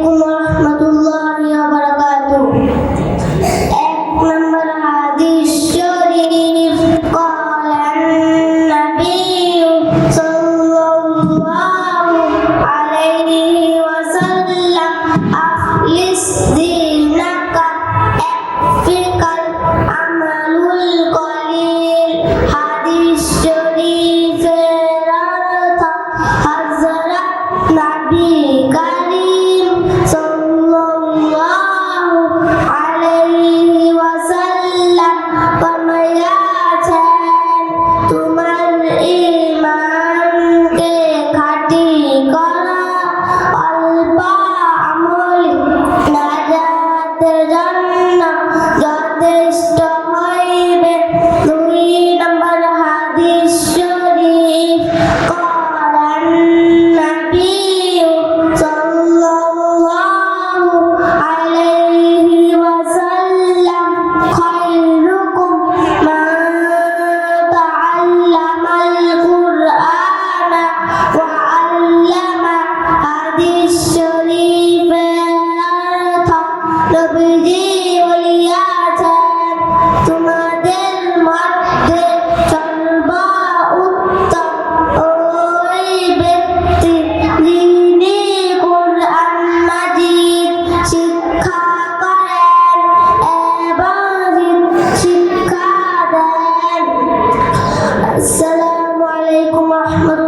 আলাইকুম রহমতুল্লাহি ওয়া বারাকাতুহু এক নম্বর হাদিস শরীফ قال النبي صلى الله عليه وسلم أخلص করা অল্প আমল নাজাতের জন্য যথেষ্ট নবীজি ওলিয়া আছেন তোমাদের মধ্যে সর্ব উত্তম ওই ব্যক্তি যিনি কোরআন আসসালামু আলাইকুম রহমতুল্লাহ